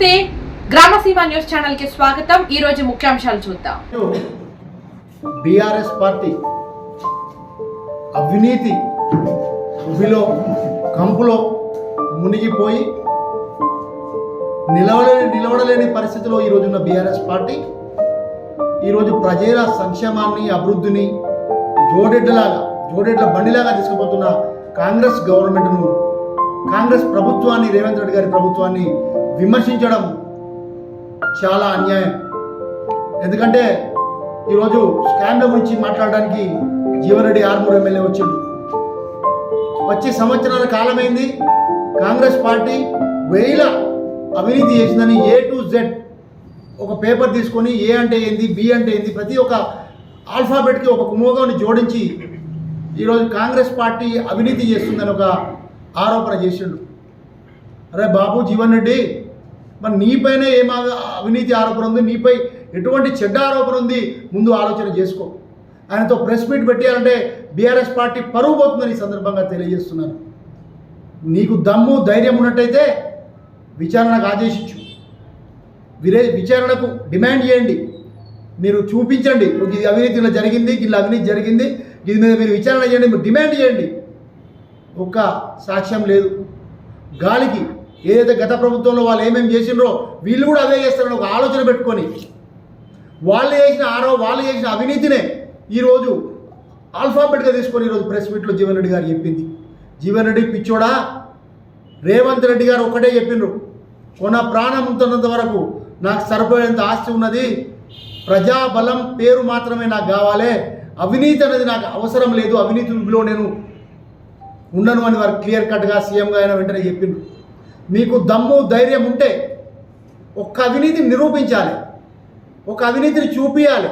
నమస్తే. గ్రామసీమ న్యూస్ ఛానల్కి స్వాగతం. ఈ రోజు ముఖ్యాంశాలు చూద్దాం. బీఆర్ఎస్ పార్టీ అవినీతి ఉబిలో కంపులో మునిగిపోయి నిలవలేని నిలవడలేని పరిస్థితిలో ఈరోజు ఉన్న బీఆర్ఎస్ పార్టీ ఈరోజు ప్రజల సంక్షేమాన్ని అభివృద్ధిని జోడెడ్లలాగా జోడెడ్ల బండిలాగా తీసుకుపోతున్న కాంగ్రెస్ గవర్నమెంట్ను కాంగ్రెస్ ప్రభుత్వాన్ని రేవంత్ రెడ్డి గారి ప్రభుత్వాన్ని విమర్శించడం చాలా అన్యాయం. ఎందుకంటే ఈరోజు స్కామ్ల గురించి మాట్లాడడానికి జీవనరెడ్డి ఆర్మూర్ ఎమ్మెల్యే వచ్చిండు. వచ్చే సంవత్సరాల కాలమైంది కాంగ్రెస్ పార్టీ వేల అవినీతి చేసిందని ఏ టు జెడ్ ఒక పేపర్ తీసుకొని ఏ అంటే ఏంది బి అంటే ఏంది ప్రతి ఒక్క ఆల్ఫాబెట్కి ఒక కుమోగాన్ని జోడించి ఈరోజు కాంగ్రెస్ పార్టీ అవినీతి చేస్తుందని ఒక ఆరోపణ చేసిండు. అరే బాబు జీవన్ రెడ్డి మరి నీపైనే ఏం అవినీతి ఆరోపణ ఉంది? నీపై ఎటువంటి చెడ్డ ఆరోపణ ఉంది? ముందు ఆలోచన చేసుకో. ఆయనతో ప్రెస్ మీట్ పెట్టాలంటే బీఆర్ఎస్ పార్టీ పరువు పోతుందని సందర్భంగా తెలియజేస్తున్నాను. నీకు దమ్ము ధైర్యం ఉన్నట్టయితే విచారణకు ఆదేశించు. విరే విచారణకు డిమాండ్ చేయండి. మీరు చూపించండి. ఇది అవినీతి ఇలా జరిగింది ఇలా అవినీతి జరిగింది దీని మీద మీరు విచారణ చేయండి మీరు డిమాండ్ చేయండి. ఒక్క సాక్ష్యం లేదు. గాలికి ఏదైతే గత ప్రభుత్వంలో వాళ్ళు ఏమేమి చేసిండ్రో వీళ్ళు కూడా అదే చేస్తారని ఒక ఆలోచన పెట్టుకొని వాళ్ళు చేసిన ఆరో వాళ్ళు చేసిన అవినీతినే ఈరోజు ఆల్ఫాబెట్గా తీసుకొని ఈరోజు ప్రెస్ మీట్లో జీవన్ రెడ్డి గారు చెప్పింది. జీవన్ రెడ్డి పిచ్చోడా? రేవంత్ రెడ్డి గారు ఒక్కటే చెప్పిండ్రు. కొన ప్రాణం ఉంటున్నంత వరకు నాకు సరిపోయేంత ఆస్తి ఉన్నది. ప్రజాబలం పేరు మాత్రమే నాకు కావాలి. అవినీతి అనేది నాకు అవసరం లేదు. అవినీతి నేను ఉండను అని వారు క్లియర్ కట్గా సీఎంగా ఆయన వెంటనే చెప్పిండ్రు. మీకు దమ్ము ధైర్యం ఉంటే ఒక్క అవినీతిని నిరూపించాలి. ఒక అవినీతిని చూపించాలి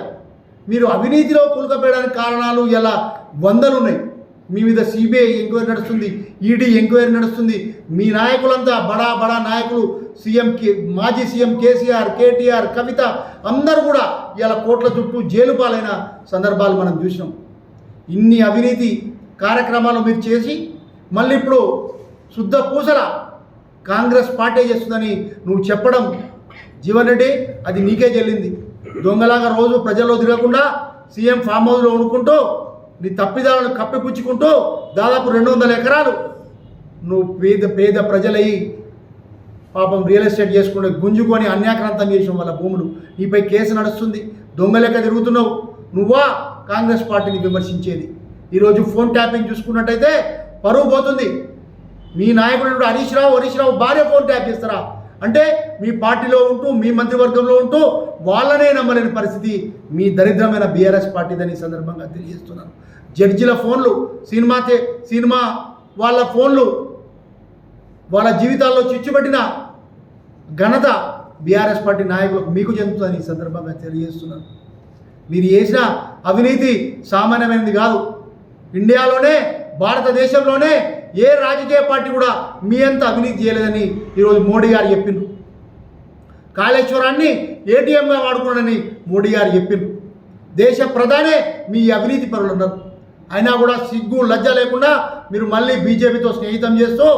మీరు అవినీతిలో కూలకపోయడానికి కారణాలు ఇలా వందలు ఉన్నాయి మీ మీద సిబిఐ ఎంక్వైరీ నడుస్తుంది ఈడీ ఎంక్వైరీ నడుస్తుంది. మీ నాయకులంతా బడా బడా నాయకులు సీఎం కే మాజీ సీఎం కేసీఆర్ కేటీఆర్ కవిత అందరూ కూడా ఇలా కోట్ల చుట్టూ జైలు పాలైన సందర్భాలు మనం చూసినాం. ఇన్ని అవినీతి కార్యక్రమాలు మీరు చేసి మళ్ళీ ఇప్పుడు శుద్ధ పూసల కాంగ్రెస్ పార్టీ చేస్తుందని నువ్వు చెప్పడం జీవన్ రెడ్డి అది నీకే చెల్లింది. దొంగలాగా రోజు ప్రజల్లో తిరగకుండా సీఎం ఫామ్ హౌస్లో వండుకుంటూ నీ తప్పిదాలను కప్పిపుచ్చుకుంటూ దాదాపు రెండు వందల ఎకరాలు నువ్వు పేద పేద ప్రజలయ్యి పాపం రియల్ ఎస్టేట్ చేసుకుంటే గుంజుకొని అన్యాక్రాంతం చేసిన వాళ్ళ భూములు. నీపై కేసు నడుస్తుంది. దొంగలెక్క తిరుగుతున్నావు. నువ్వా కాంగ్రెస్ పార్టీని విమర్శించేది? ఈరోజు ఫోన్ ట్యాపింగ్ చూసుకున్నట్టయితే పరువు పోతుంది. మీ నాయకుడు హరీష్ రావు హరీష్ రావు భార్య ఫోన్ ట్యాప్ చేస్తారా? అంటే మీ పార్టీలో ఉంటూ మీ మంత్రివర్గంలో ఉంటూ వాళ్ళనే నమ్మలేని పరిస్థితి మీ దరిద్రమైన బీఆర్ఎస్ పార్టీదని ఈ సందర్భంగా తెలియజేస్తున్నాను. జడ్జిల ఫోన్లు సినిమా సినిమా వాళ్ళ ఫోన్లు వాళ్ళ జీవితాల్లో చిచ్చుపెట్టిన ఘనత బీఆర్ఎస్ పార్టీ నాయకులకు మీకు చెందుతుందని ఈ సందర్భంగా తెలియజేస్తున్నాను. మీరు చేసిన అవినీతి సామాన్యమైనది కాదు. ఇండియాలోనే భారతదేశంలోనే ఏ రాజకీయ పార్టీ కూడా మీ అంత అవినీతి చేయలేదని ఈరోజు మోడీ గారు చెప్పిండ్రు. కాళేశ్వరాన్ని ఏటీఎంగా వాడుకున్నానని మోడీ గారు చెప్పిండ్రు. దేశ ప్రధానే మీ అవినీతి పరులు ఉన్నారు అయినా కూడా సిగ్గు లజ్జ లేకుండా మీరు మళ్ళీ బీజేపీతో స్నేహితం చేస్తూ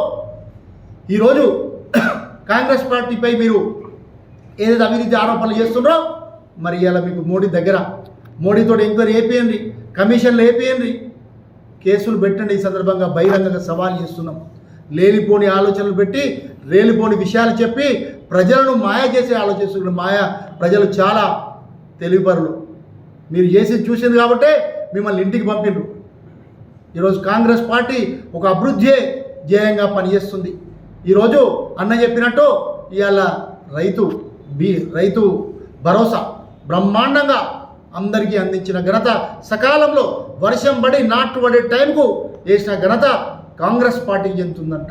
ఈరోజు కాంగ్రెస్ పార్టీపై మీరు ఏదైతే అవినీతి ఆరోపణలు చేస్తున్నారో మరి ఇలా మీకు మోడీ దగ్గర. మోడీతో ఎంక్వైరీ వేపియండి కమిషన్లు వేపియండి. కేసులు పెట్టండి ఈ సందర్భంగా బహిరంగంగా సవాల్ చేస్తున్నాం. లేనిపోని ఆలోచనలు పెట్టి లేనిపోని విషయాలు చెప్పి ప్రజలను మాయ చేసే ఆలోచిస్తున్నారు మాయ ప్రజలు చాలా తెలివిపరులు. మీరు చేసి చూసింది కాబట్టే మిమ్మల్ని ఇంటికి పంపిండ్రు ఈరోజు కాంగ్రెస్ పార్టీ ఒక అభివృద్ధి ధ్యేయంగా పనిచేస్తుంది. ఈరోజు అన్న చెప్పినట్టు ఇవాళ రైతు బి రైతు భరోసా బ్రహ్మాండంగా అందరికీ అందించిన ఘనత సకాలంలో వర్షం పడి నాటు పడే టైంకు వేసిన ఘనత కాంగ్రెస్ పార్టీకి చెందుతుందంట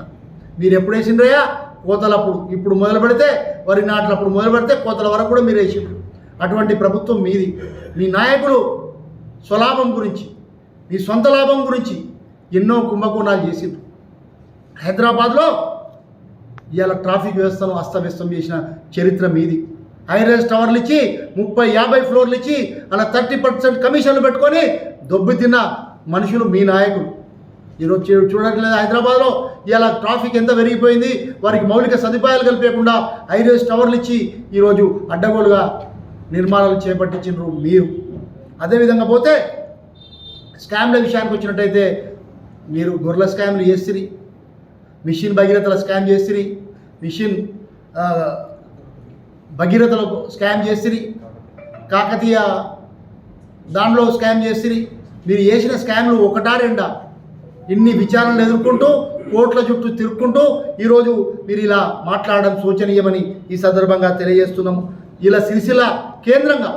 మీరు ఎప్పుడు వేసిండ్రయ్యా కోతలప్పుడు. ఇప్పుడు మొదలు పెడితే వరి నాట్లప్పుడు మొదలు పెడితే కోతల వరకు కూడా మీరు వేసిండ్రు. అటువంటి ప్రభుత్వం మీది. మీ నాయకులు స్వలాభం గురించి మీ సొంత లాభం గురించి ఎన్నో కుంభకోణాలు చేసిండ్రు. హైదరాబాద్లో ఇవాళ ట్రాఫిక్ వ్యవస్థను అస్తవ్యస్తం చేసిన చరిత్ర మీది. హైరేజ్ టవర్లు ఇచ్చి ముప్పై యాభై ఫ్లోర్లు ఇచ్చి అలా థర్టీ పర్సెంట్ కమిషన్లు పెట్టుకొని దొబ్బి తిన్న మనుషులు మీ నాయకులు. ఈరోజు చూడట్లేదు హైదరాబాద్లో. ఇలా ట్రాఫిక్ ఎంత పెరిగిపోయింది వారికి మౌలిక సదుపాయాలు కల్పేయకుండా హైవేస్ టవర్లు ఇచ్చి ఈరోజు అడ్డగోలుగా నిర్మాణాలు చేపట్టించినారు మీరు. అదేవిధంగా పోతే స్కామ్ల విషయానికి వచ్చినట్టయితే మీరు గొర్రెల స్కామ్లు చేసిరి మిషన్ భగీరథల స్కామ్ చేసిరి మిషన్ ఆ, భగీరథలకు స్కామ్ చేసిరి కాకతీయ దాంట్లో స్కామ్ చేసిరి. మీరు చేసిన స్కామ్లు ఒకటా రెండా? ఇన్ని విచారణలు ఎదుర్కొంటూ కోట్ల చుట్టూ తిరుక్కుంటూ ఈరోజు మీరు ఇలా మాట్లాడడం శోచనీయమని ఈ సందర్భంగా తెలియజేస్తున్నాము ఇలా సిరిసిల కేంద్రంగా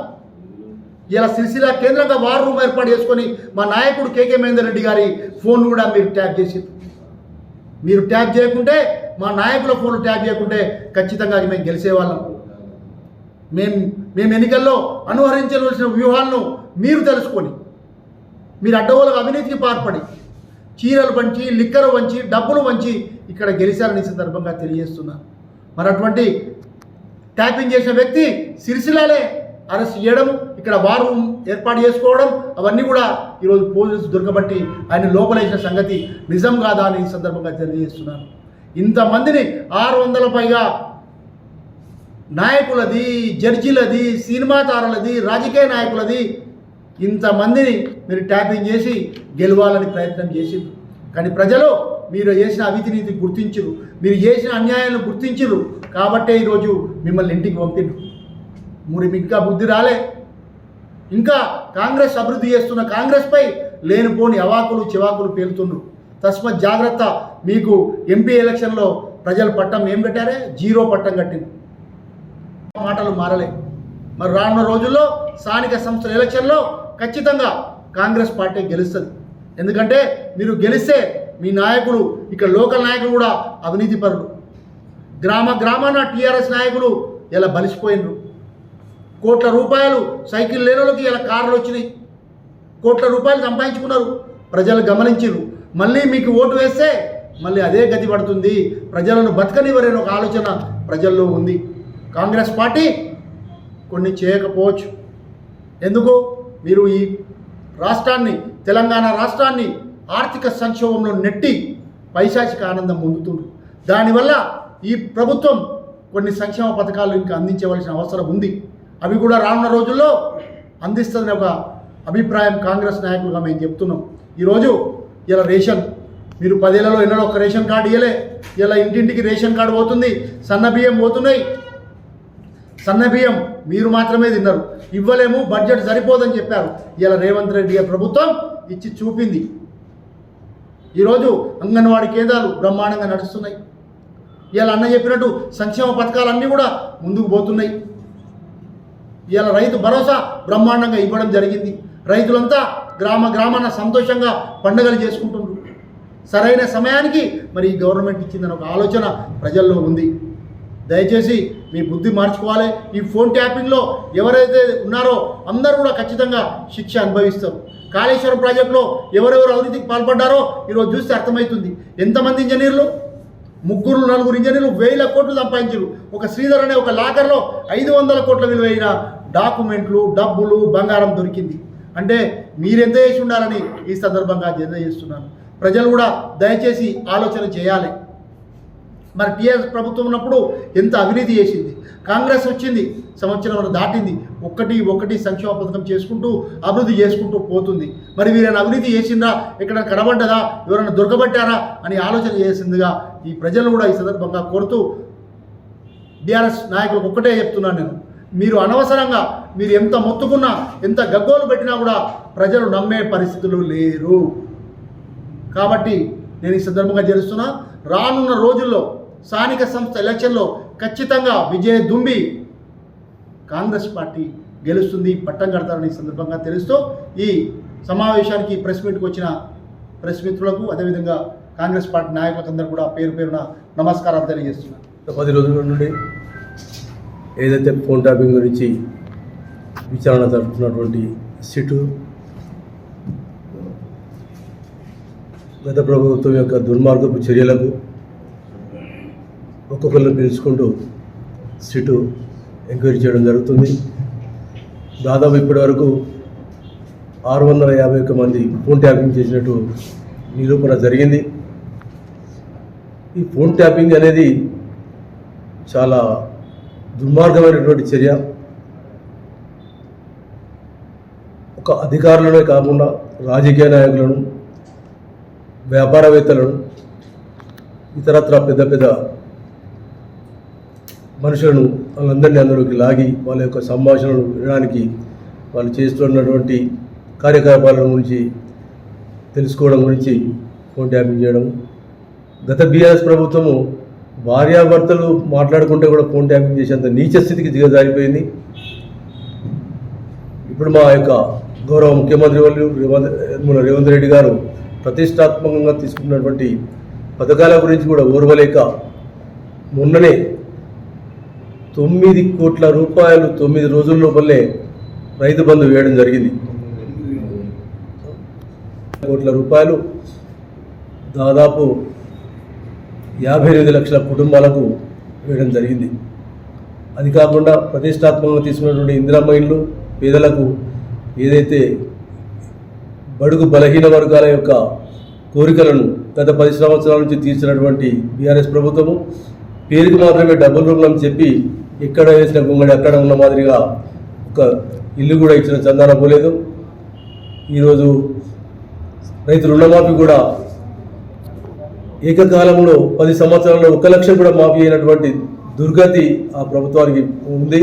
ఇలా సిరిసిల కేంద్రంగా వార్ రూమ్ ఏర్పాటు చేసుకొని మా నాయకుడు కేకే మహేందర్ రెడ్డి గారి ఫోన్ కూడా మీరు ట్యాప్ చేసి మీరు ట్యాప్ చేయకుంటే మా నాయకుల ఫోన్లు ట్యాప్ చేయకుంటే ఖచ్చితంగా అది మేము గెలిచేవాళ్ళం. మేము మేము ఎన్నికల్లో అనుహరించవలసిన వ్యూహాలను మీరు తెలుసుకొని మీరు అడ్డగోలకు అవినీతికి పాల్పడి చీరలు పంచి లిక్కరు వంచి డబ్బులు వంచి ఇక్కడ గెలిచారని సందర్భంగా తెలియజేస్తున్నా. మరి అటువంటి ట్యాపింగ్ చేసిన వ్యక్తి సిరిసిల్లాలే అరెస్ట్ చేయడం ఇక్కడ వారు ఏర్పాటు చేసుకోవడం అవన్నీ కూడా ఈరోజు పోలీసు దొరకబట్టి ఆయన లోపలేసిన సంగతి నిజం కాదా అని ఈ సందర్భంగా తెలియజేస్తున్నాను. ఇంతమందిని ఆరు వందల పైగా నాయకులది జడ్జీలది సినిమా తారలది రాజకీయ నాయకులది ఇంతమందిని మీరు ట్యాపింగ్ చేసి గెలవాలని ప్రయత్నం చేసిండ్రు. కానీ ప్రజలు మీరు చేసిన అవినీతి గుర్తించరు మీరు చేసిన అన్యాయాలను గుర్తించరు కాబట్టే ఈరోజు మిమ్మల్ని ఇంటికి పంపిండు మరి ఇంకా బుద్ధి రాలే. ఇంకా కాంగ్రెస్ అభివృద్ధి చేస్తున్న కాంగ్రెస్పై లేనిపోని అవాకులు చివాకులు పేలుతుండ్రు. తస్మత్ జాగ్రత్త. మీకు ఎంపీ ఎలక్షన్లో ప్రజలు పట్టం ఏం పెట్టారే జీరో పట్టం కట్టింది మాటలు మారలే. మరి రానున్న రోజుల్లో స్థానిక సంస్థల ఎలక్షన్లో ఖచ్చితంగా కాంగ్రెస్ పార్టీ గెలుస్తుంది. ఎందుకంటే మీరు గెలిస్తే మీ నాయకులు ఇక్కడ లోకల్ నాయకులు కూడా అవినీతి పరులు. గ్రామ గ్రామాన టీఆర్ఎస్ నాయకులు ఇలా బలిసిపోయినరు. కోట్ల రూపాయలు సైకిల్ లేని వాళ్ళకి ఇలా కార్లు వచ్చినాయి. కోట్ల రూపాయలు సంపాదించుకున్నారు. ప్రజలు గమనించారు మళ్ళీ మీకు ఓటు వేస్తే మళ్ళీ అదే గతి పడుతుంది. ప్రజలను బతకనివ్వరని ఒక ఆలోచన ప్రజల్లో ఉంది. కాంగ్రెస్ పార్టీ కొన్ని చేయకపోవచ్చు. ఎందుకు? మీరు ఈ రాష్ట్రాన్ని తెలంగాణ రాష్ట్రాన్ని ఆర్థిక సంక్షోభంలో నెట్టి పైశాచిక ఆనందం పొందుతుంది దానివల్ల ఈ ప్రభుత్వం కొన్ని సంక్షేమ పథకాలు ఇంకా అందించవలసిన అవసరం ఉంది. అవి కూడా రానున్న రోజుల్లో అందిస్తుందని ఒక అభిప్రాయం కాంగ్రెస్ నాయకులుగా మేము చెప్తున్నాం. ఈరోజు ఇలా రేషన్ మీరు పదేళ్ళలో ఎన్నడో ఒక రేషన్ కార్డు ఇవ్వలే ఇలా ఇంటింటికి రేషన్ కార్డు పోతుంది సన్న బియ్యం పోతున్నాయి సన్న బియ్యం మీరు మాత్రమే తిన్నారు. ఇవ్వలేము బడ్జెట్ సరిపోదని చెప్పారు. ఇలా రేవంత్ రెడ్డి ప్రభుత్వం ఇచ్చి చూపింది. ఈరోజు అంగన్వాడీ కేంద్రాలు బ్రహ్మాండంగా నడుస్తున్నాయి. ఇలా అన్న చెప్పినట్టు సంక్షేమ పథకాలన్నీ కూడా ముందుకు పోతున్నాయి. ఇవాళ రైతు భరోసా బ్రహ్మాండంగా ఇవ్వడం జరిగింది. రైతులంతా గ్రామ గ్రామాన సంతోషంగా పండుగలు చేసుకుంటున్నారు. సరైన సమయానికి మరి ఈ గవర్నమెంట్ ఇచ్చిందని ఒక ఆలోచన ప్రజల్లో ఉంది. దయచేసి మీ బుద్ధి మార్చుకోవాలి. ఈ ఫోన్ ట్యాపింగ్లో ఎవరైతే ఉన్నారో అందరూ కూడా ఖచ్చితంగా శిక్ష అనుభవిస్తారు. కాళేశ్వరం ప్రాజెక్టులో ఎవరెవరు అవినీతికి పాల్పడ్డారో ఈరోజు చూస్తే అర్థమవుతుంది. ఎంతమంది ఇంజనీర్లు? ముగ్గురు నలుగురు ఇంజనీర్లు వేల కోట్లు సంపాదించారు. ఒక శ్రీధర్ అనే ఒక లాకర్లో ఐదు వందల కోట్ల విలువైన డాక్యుమెంట్లు డబ్బులు బంగారం దొరికింది. అంటే మీరెంత చేసి ఉండాలని ఈ సందర్భంగా తెలియజేస్తున్నాను. ప్రజలు కూడా దయచేసి ఆలోచన చేయాలి. మరి టీఆర్ఎస్ ప్రభుత్వం ఉన్నప్పుడు ఎంత అవినీతి చేసింది? కాంగ్రెస్ వచ్చింది సంవత్సరం దాటింది ఒక్కటి ఒకటి సంక్షేమ పథకం చేసుకుంటూ అభివృద్ధి చేసుకుంటూ పోతుంది. మరి వీరైనా అవినీతి చేసిందా ఎక్కడ కనబడ్డదా? ఎవరైనా దొరకబట్టారా? అని ఆలోచన చేసిందిగా ఈ ప్రజలు కూడా ఈ సందర్భంగా కోరుతూ బీఆర్ఎస్ నాయకులకు ఒక్కటే చెప్తున్నాను నేను. మీరు అనవసరంగా మీరు ఎంత మొత్తుకున్నా ఎంత గగ్గోలు పెట్టినా కూడా ప్రజలు నమ్మే పరిస్థితులు లేరు. కాబట్టి నేను ఈ సందర్భంగా చేస్తున్నా రానున్న రోజుల్లో స్థానిక సంస్థ ఎలక్షన్లో ఖచ్చితంగా విజయ దుంబి కాంగ్రెస్ పార్టీ గెలుస్తుంది పట్టం కడతారని సందర్భంగా తెలుస్తూ ఈ సమావేశానికి ప్రెస్ మీట్కి వచ్చిన ప్రెస్ మిత్రులకు అదేవిధంగా కాంగ్రెస్ పార్టీ నాయకులకు కూడా పేరు పేరున నమస్కారాలు తెలియజేస్తున్నాను పది రోజుల నుండి ఏదైతే ఫోన్ ట్యాపింగ్ గురించి విచారణ జరుపుతున్నటువంటి సిటు గత ప్రభుత్వం యొక్క దుర్మార్గపు చర్యలకు ఒక్కొక్కరిని పిలుచుకుంటూ సిటు ఎంక్వైరీ చేయడం జరుగుతుంది. దాదాపు ఇప్పటి వరకు ఆరు వందల యాభై ఒక్క మంది ఫోన్ ట్యాపింగ్ చేసినట్టు నిరూపణ జరిగింది. ఈ ఫోన్ ట్యాపింగ్ అనేది చాలా దుర్మార్గమైనటువంటి చర్య. ఒక అధికారులనే కాకుండా రాజకీయ నాయకులను వ్యాపారవేత్తలను ఇతరత్ర పెద్ద పెద్ద మనుషులను వాళ్ళందరినీ అందులోకి లాగి వాళ్ళ యొక్క సంభాషణలు వినడానికి వాళ్ళు చేస్తున్నటువంటి కార్యకలాపాల గురించి తెలుసుకోవడం గురించి ఫోన్ ట్యాపింగ్ చేయడం. గత బీఆర్ఎస్ ప్రభుత్వము భార్యాభర్తలు మాట్లాడుకుంటే కూడా ఫోన్ ట్యాపింగ్ చేసేంత నీచ స్థితికి దిగజారిపోయింది. ఇప్పుడు మా యొక్క గౌరవ ముఖ్యమంత్రి వాళ్ళు రేవంత్ రేవంత్ రెడ్డి గారు ప్రతిష్టాత్మకంగా తీసుకున్నటువంటి పథకాల గురించి కూడా ఓర్వలేక మొన్ననే తొమ్మిది కోట్ల రూపాయలు తొమ్మిది రోజుల లోపలే రైతు బంధు వేయడం జరిగింది. కోట్ల రూపాయలు దాదాపు యాభై ఎనిమిది లక్షల కుటుంబాలకు వేయడం జరిగింది. అది కాకుండా ప్రతిష్టాత్మకంగా తీసుకున్నటువంటి ఇందిరా ఇండ్లు పేదలకు ఏదైతే బడుగు బలహీన వర్గాల యొక్క కోరికలను గత పది సంవత్సరాల నుంచి తీర్చినటువంటి బీఆర్ఎస్ ప్రభుత్వము పేరుకి మాత్రమే డబుల్ రూమ్లు అని చెప్పి ఎక్కడ వేసిన గుమ్మడి అక్కడ ఉన్న మాదిరిగా ఒక ఇల్లు కూడా ఇచ్చిన చందాన పోలేదు. ఈరోజు రైతు రుణమాఫీ కూడా ఏకకాలంలో పది సంవత్సరాల్లో ఒక లక్ష కూడా మాఫీ అయినటువంటి దుర్గతి ఆ ప్రభుత్వానికి ఉంది.